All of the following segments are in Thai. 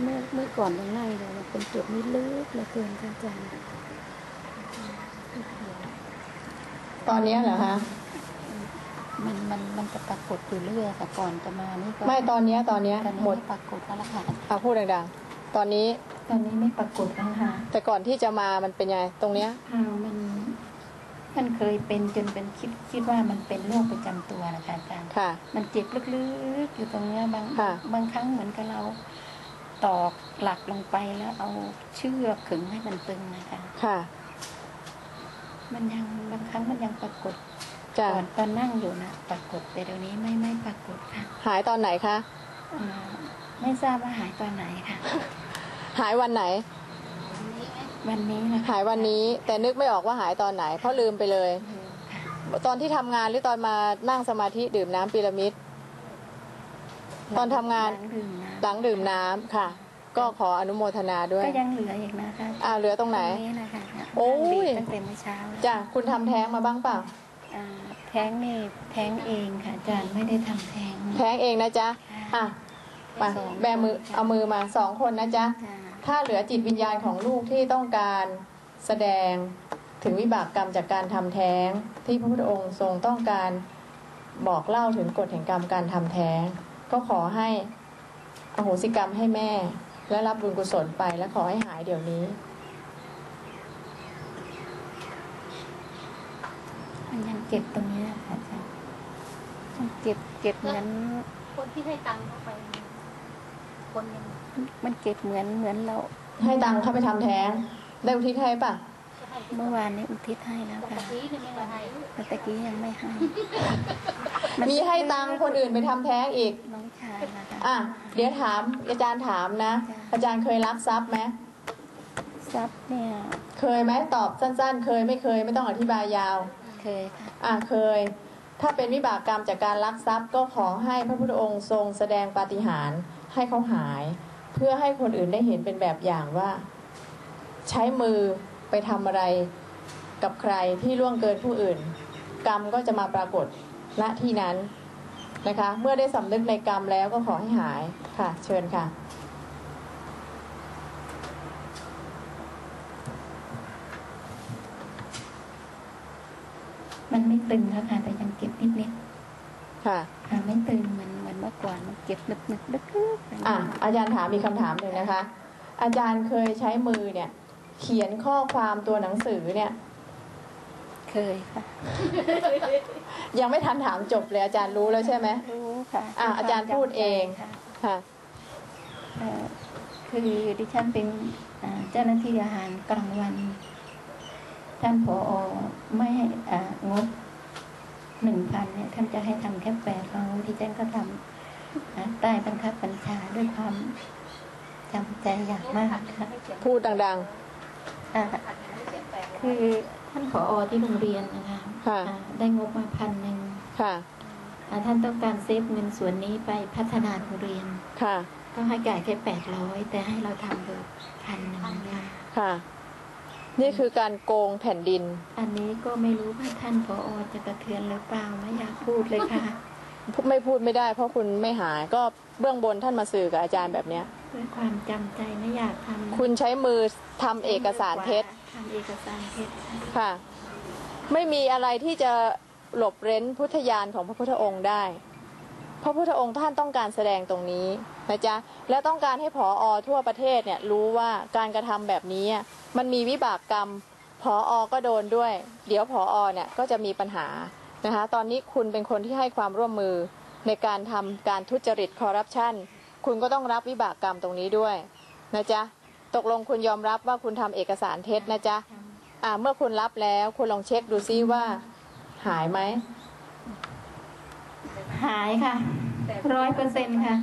เมื่อเมื่อก่อนยังไล่เลยมันเป็นจุดนี้ลึกเหลือเกินค่ะอาจารย์ตอนเนี้ยเหรอคะมันมันมันจะปรากฏอยู่เรื่อยค่ะก่อนจะมานี่ก็ไม่ตอนเนี้ยตอนเนี้ยตอนนี้หมดไม่ปรากฏแล้วล่ะค่ะเอาพูดดังๆตอนนี้ ตอนนี้ไม่ปรากฏแล้วค่ะ แต่ก่อนที่จะมามันเป็นยังไงตรงเนี้ยอ่ามันมันเคยเป็นจนเป็นคิดคิดว่ามันเป็นโรคประจำตัวนะคะอาจารย์ค่ะ มันเจ็บลึกๆอยู่ตรงเนี้ยบางค่ะบางครั้งเหมือนกับเรา ตอกหลักลงไปแล้วเอาเชือกขึงให้มันตึงนะคะ ค่ะ มันยังบางครั้งมันยังปรากฏจ้ะก่อนตอนนั่งอยู่นะปรากฏแต่เดี๋ยวนี้ไม่ไม่ปรากฏค่ะ หายตอนไหนคะอ่าไม่ทราบว่าหายตอนไหนค่ะ หายวันไหน วันนี้นะคะหายวันนี้ แต่นึกไม่ออกว่าหายตอนไหน เพราะลืมไปเลยลืมค่ะตอนที่ทำงานหรือตอนมานั่งสมาธิดื่มน้ำพีระมิด ตอนทำงานหลัดื่มน้หลังดื่มน้ำค่ะ ก็ขออนุโมทนาด้ำวยก็ยังเหลืออีกนะคะอ่าเหลือตรงไหน ตรงนี้นะคะโอ้ยนั่งดื่มตั้งแต่เมื่อเช้าแล้วจ้ะคุณทำแท้งมาบ้างเปล่า อ่าแท้งนี่แท้งเองค่ะอาจารย์ไม่ได้ทำแท้ง แท้งเองนะจ๊ะอะมาสอง แบมือเอามือมาสองคนนะจ๊ะ จ้ะถ้าเหลือจิตวิญญาณของลูกที่ต้องการแสดงถึงวิบากกรรมจากการทำแท้ง ที่พระพุทธองค์ทรงต้องการบอกเล่าถึงกฎแห่งกรรมการทำแท้ง ก็ขอให้อโหสิกรรมให้แม่ และรับบุญกุศลไปและขอให้หายเดี๋ยวนี้ มันยังเก็บตรงนี้ค่ะอาจารย์มันเก็บเก็บเหมือนคนที่ให้ตังค์เข้าไป คนยังมันเก็บเหมือนเหมือนเรา ให้ตังค์เข้าไปทำแท้ง ได้อุทิศให้ปะจะให้เมื่อวานนี้อุทิศให้แล้วปกค่ะตินี่ไม่ได้ให้แต่ตะกี้ยังไม่ให้ มีให้ตังค์คนอื่นไปทำแท้งอีกน้ องชายนะคะอะเดี๋ยวถามอาจารย์ถามนะ อาจารย์เคยรับทรัพย์ไหมทรัพย์เนี่ย เคยไหมตอบสั้น ๆ เคยไม่เคยไม่ต้องอธิบายยาว เคยค่ะอะเคย ถ้าเป็นวิบากกรรมจากการลักทรัพย์ ก็ขอให้พระพุทธองค์ทรงแสดงปาฏิหาริย์ให้เขาหาย เพื่อให้คนอื่นได้เห็นเป็นแบบอย่างว่า ใช้มือไปทำอะไรกับใครที่ล่วงเกินผู้อื่น กรรมก็จะมาปรากฏณที่นั้น นะคะ เมื่อได้สำนึกในกรรมแล้วก็ขอให้หายค่ะ เชิญค่ะ มันไม่ตึงแล้วค่ะแต่ยังเก็บนิดค่ะๆค่ะไม่ตึงเหมือนเหมือนเมื่อก่อนมันเก็บนึกนึกลึกๆไปอะอาจารย์ถามมีกคำถามหนึ่งนะคะ อาจารย์เคยใช้มือเนี่ย เขียนข้อความตัวหนังสือเนี่ย เคยค่ะ ยังไม่ทันถามจบเลยอาจารย์รู้แล้วใช่ไหมรู้ค่ะอะอาจารย์พูดเองค่ะค่ะเอ่อคือดิฉันเป็นอ่าเจ้าหน้าที่อาหารกลางวัน ท่านผอไม่ให้อ่างบหนึ่งพันเนี่ยท่านจะให้ทำแค่แปดร้อยดิฉันก็ทำอ่าใต้บังคับบัญชาด้วยความจำใจอยากมากค่ะพูดดังอ่าคือ ท่านผอที่โรงเรียนนะคะค่ะอ่าได้งบมาพันหนึ่งๆค่ะอ่าท่านต้องการเซฟเงินส่วนนี้ไปพัฒนาโรงเรียนค่ะก็ให้จ่ายแค่แปดร้อยแต่ให้เราทำเลยพันหนึ่งค่ะค่ะ นี่คือการโกงแผ่นดิน อันนี้ก็ไม่รู้ว่าท่านผอจะกระเทือนหรือเปล่าไม่อยากพูดเลยค่ะไม่พูดไม่ได้ เพราะคุณไม่หายก็เบื้องบนท่านมาสื่อกับอาจารย์แบบเนี้ย ด้วยความจำใจไม่อยากทำคุณใช้มือทำเอกสารเท็จทำเอกสารเท็จค่ะค่ะ ไม่มีอะไรที่จะหลบเร้นพุทธญาณของพระพุทธองค์ได้ พระพุทธองค์ท่านต้องการแสดงตรงนี้นะจ๊ะ และต้องการให้ผออทั่วประเทศเนี่ยรู้ว่าการกระทำแบบนี้อะมันมีวิบากกรรมผออก็โดนด้วย เดี๋ยวผออเนี่ยก็จะมีปัญหานะคะ ตอนนี้คุณเป็นคนที่ให้ความร่วมมือในการทำการทุจริตคอร์รัปชัน คุณก็ต้องรับวิบากกรรมตรงนี้ด้วยนะจ๊ะตกลงคุณยอมรับว่าคุณทำเอกสารเท็จนะจ๊ะอ่าเมื่อคุณรับแล้วคุณลองเช็คดูซิว่า หายไหมหายค่ะร้อยเปอร์เซ็นต์ค่ะ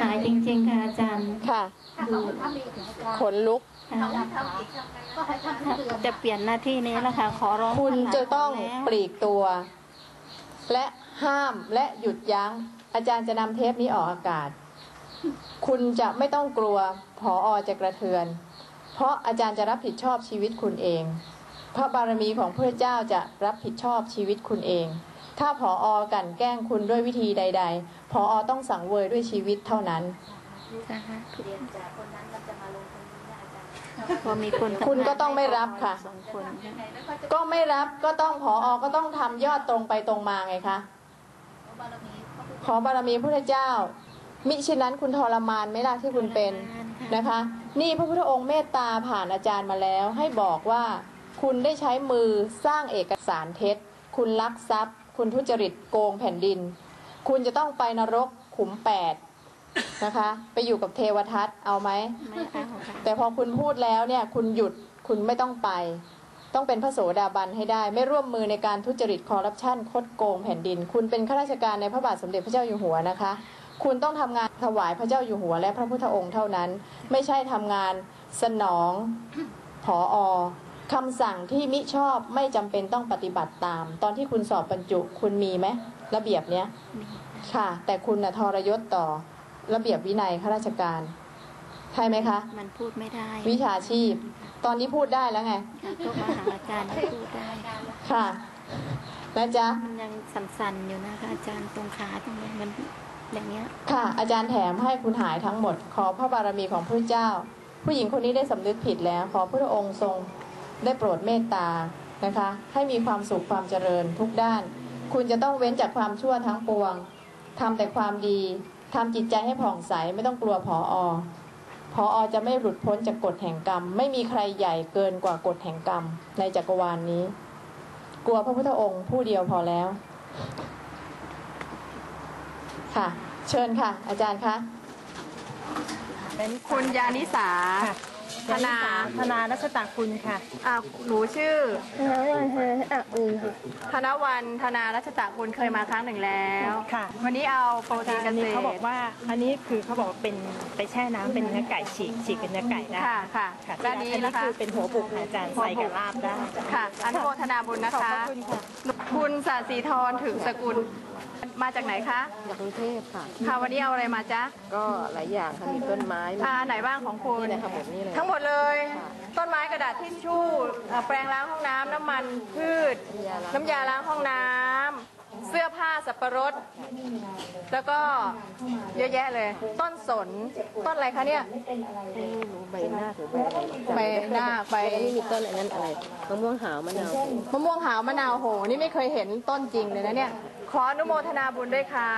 หายจริง ๆ ค่ะอาจารย์ค่ะถ้าเขาทำอีกอาจารย์ขนลุกค่ะเขาทำอีกก็ให้ทำทุกเดือนจะเปลี่ยนหน้าที่นี้แล้วค่ะขอร้องคุณจะต้องแล้วปลีกตัว และห้ามและหยุดยัง้ง อาจารย์จะนำเทปนี้ออกอากาศ คุณจะไม่ต้องกลัวผออจะกระเทือน เพราะอาจารย์จะรับผิดชอบชีวิตคุณเอง พระบารมีของพระเจ้าจะรับผิดชอบชีวิตคุณเอง ถ้าผออกลั่นแกล้งคุณด้วยวิธีใด ๆ ผออต้องสังเวยด้วยชีวิตเท่านั้นสาธุเรียนจากคนนั้นเราจะมาลงคนนี้นะอาจารย์พอมีคนคุณก็ต้องไม่รับค่ะสองคนยังไงไม่ค่อยจะก็ไม่รับก็ต้องผออก็ต้องทำยอดตรงไปตรงมาไงคะบารมีพระพุทธขอบารมีพระเจ้า มิฉะนั้นคุณทรมานไหม่ล่ะที่คุณเป็นนะคะ นี่พระพุทธองค์เมตตาผ่านอาจารย์มาแล้ว ให้บอกว่าคุณได้ใช้มือสร้างเอกสารเท็จ คุณลักทรัพย์ คุณทุจริตโกงแผ่นดิน คุณจะต้องไปนรกขุมแปดนะคะ ไปอยู่กับเทวทัตเอาไหมไม่เอาค่ะแต่พอคุณพูดแล้วเนี่ยคุณหยุดคุณไม่ต้องไป ต้องเป็นพระโสดาบันให้ได้ ไม่ร่วมมือในการทุจริตคอร์รัปชันคดโกงแผ่นดิน คุณเป็นข้าราชการในพระบาทสมเด็จพระเจ้าอยู่หัวนะคะ คุณต้องทำงานถวายพระเจ้าอยู่หัวและพระพุทธองค์เท่านั้น ไม่ใช่ทำงานสนองผออคำสั่งที่มิชอบไม่จำเป็นต้องปฏิบัติตาม ตอนที่คุณสอบบรรจุคุณมีไหมระเบียบเนี้ยมีค่ะ แต่คุณน่ะทรยศต่อระเบียบวินัยข้าราชการใช่ไหมคะ มันพูดไม่ได้ วิชาชีพ ตอนนี้พูดได้แล้วไงค่ะก็มาหาอาจารย์ให้พูดได้ค่ะนะจ๊ะมันยังสั่นๆอยู่นะคะอาจารย์ตรงขาตรงนี้มัน อย่างเงี้ย ค่ะ อาจารย์แถมให้คุณหายทั้งหมด ขอพระบารมีของพระเจ้า ผู้หญิงคนนี้ได้สำนึกผิดแล้ว ขอพระองค์ทรงได้โปรดเมตตานะคะ ให้มีความสุขความเจริญทุกด้าน คุณจะต้องเว้นจากความชั่วทั้งปวงทำแต่ความดีทำจิตใจให้ผ่องใสไม่ต้องกลัวผออพออจะไม่หลุดพ้นจากกฎแห่งกรรม ไม่มีใครใหญ่เกินกว่ากฎแห่งกรรม ในจักรวาลนนี้ กลัวพระพุทธองค์ผู้เดียวพอแล้ว ค่ะ เชิญค่ะ อาจารย์คะคุณยานิสา ธนา ธนารัชตาคุณค่ะอ่าหนูชื่อแล้ววันเธออะอือธนวันธนารัชตะคุณเคยมาครั้งหนึ่งแล้ว ค่ะ วันนี้เอาโปรตีนเกอันษนี้ตรเขาบอกว่าอันนี้คือเขาบอกว่าเป็นไปแช่น้ำเป็นเนื้อไก่ฉีกฉีกเป็นเนื้อไก่ได้ค่ะค่ะค่ะด้านนี้อันนี้นะคะ คือเป็นหัวบุกค่ะอาจารย์ใส่กับลาบได้ค่ะ อนุโมทนาบุญนะขอบคะพระคุณค่ะ คุณสาสีทรถึงสกุล มาจากไหนคะจากกรุงเทพค่ะ ค่ะวันนี้เอาอะไรมาจ๊ะก็หลายอย่างค่ะมีต้นไม้มีอ่าไหนบ้างของคุณ นี่เลยค่ะหมดนี่เลยทั้งหมดเลย ต้นไม้กระดาษทิชชู่เอ่อแปรงล้างห้องน้ำน้ำมันพืชน้ำยาล้างห้องน้ำ เสื้อผ้าสับปะรด แล้วก็เยอะแยะเลย ต้นสน ต้นอะไรคะเนี่ย ใบหน้าหรือใบอะไรใบหน้าใบอันนี้มีต้นอะไรนั่นอะไรมะม่วงหาวมะนาวมะม่วงหาวมะนาวโห นี่ไม่เคยเห็นต้นจริงเลยนะเนี่ย ขออนุโมทนาบุญด้วยค่ะ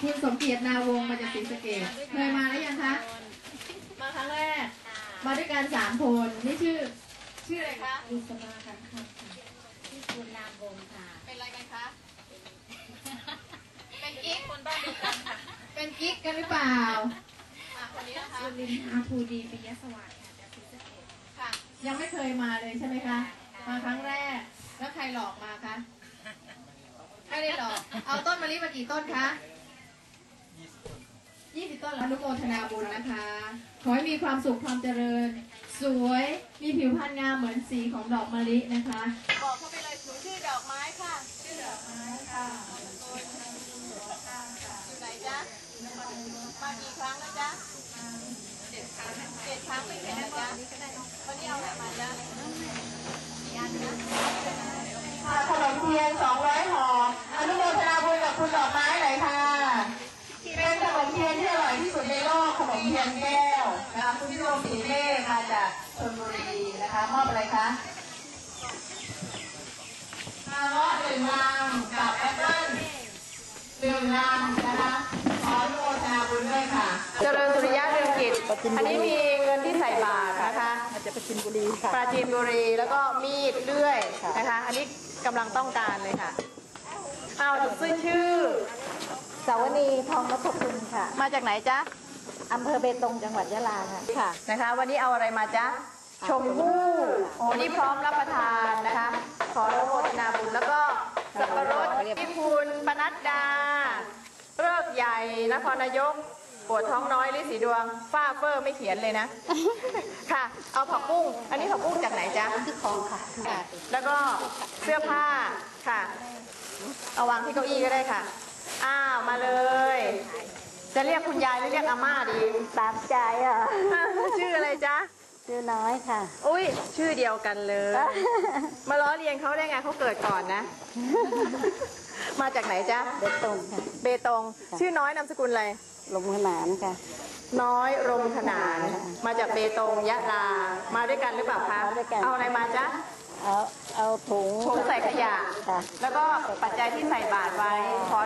ทีมสมเกียรตินาวงศ์มาจากศรีสะเกษเคยมาแล้วยังคะ มาครั้งแรก มาด้วยกันสามคน นี่ชื่อ ชื่ออะไรคะคุณนามวงศ์ค่ะ เป็นอะไรกันคะ เป็นกิ๊กคนบ้าน เป็นกิ๊กกันหรือเปล่าคนนี้นะคะลินอาภูดีปิยสวัสดิ์ค่ะจากศรีสะเกษค่ะ ยังไม่เคยมาเลยใช่ไหมคะ มาครั้งแรก แล้วใครหลอกมาคะ ไม่ได้หลอก เอาต้นมะลิมากี่ต้นคะยี่สิบต้นแล้วอนุโมทนาบุญนะคะ ขอให้มีความสุขความเจริญ สวย มีผิวพรรณงามเหมือนสีของดอกมะลินะคะ บอกเขาไปเลยหนูชื่อดอกไม้ค่ะ ชื่อดอกไม้ค่ะอยู่ไหนจ๊ะ มากี่ครั้งแล้วจ๊ะเจ็ดครั้งเจ็ดครั้งไม่เห็นนะจ๊ะวันนี้เอาอะไรมาจ๊ะขนมเทียน200ห่ออนุโมทนาบุญกับคุณดอกไม้หน่อยค่ะ เป็นขนมเทียนที่อร่อยที่สุดในโลกขนมเทียนแก้วนะคะคุณพี่โรมสีเมฆมาจากชลบุรีนะคะมอบอะไรคะคาร์ลหนึ่งลังกับแอปเปิ้ลหนึ่งลังะคะ ขออนุโมทนาบุญด้วยค่ะ เจริญสุริยะ เรืองกิจอันนี้มีเงินที่ใส่บาตรนะคะ อาจจะไปชินบุรีค่ะปราจีนบุรีแล้วก็มีดเลื่อยนะคะ อันนี้กำลังต้องการเลยค่ะอ้าวชื่อชื่อ สาวนีทองนพคุณค่ะมาจากไหนจ๊ะอำเภอเบตงจังหวัดยะลาค่ะค่ะ นะคะ วันนี้เอาอะไรมาจ๊ะชมพู่โอ้นี่พร้อมรับประทานนะคะ ขออนุโมทนาบุญแล้วก็สับปะรดพิคุณปนัดดาเลิกษ์ใหญ่นครนายก ปวดท้องน้อยลิสีดวง ฝ้าเฟอร์ไม่เขียนเลยนะ ค่ะ เอาผักบุ้ง อันนี้ผักบุ้งจากไหนจ๊ะที่คลองค่ะ แล้วก็เสื้อผ้าค่ะ เอาวางที่เก้าอี้ก็ได้ค่ะ อ้าวมาเลย จะเรียกคุณยายหรือเรียกอาม่าดีตามใจอะชื่ออะไรจ๊ะชื่อน้อยค่ะ อุ้ยชื่อเดียวกันเลย มาล้อเลียนเขาได้ไงเขาเกิดก่อนนะ มาจากไหนจ๊ะ เบตงค่ะ เบตง ชื่อน้อยนามสกุลอะไร ลมขนานค่ะ น้อยรมขนาน มาจากเบตงยะลา มาด้วยกันหรือเปล่าคะ มาด้วยกัน เอาอะไรมาจ๊ะ เอาเอาถุงถุงใส่ขยะค่ะแล้วก็ปัจจัยที่ใส่บาตรไว้ขอ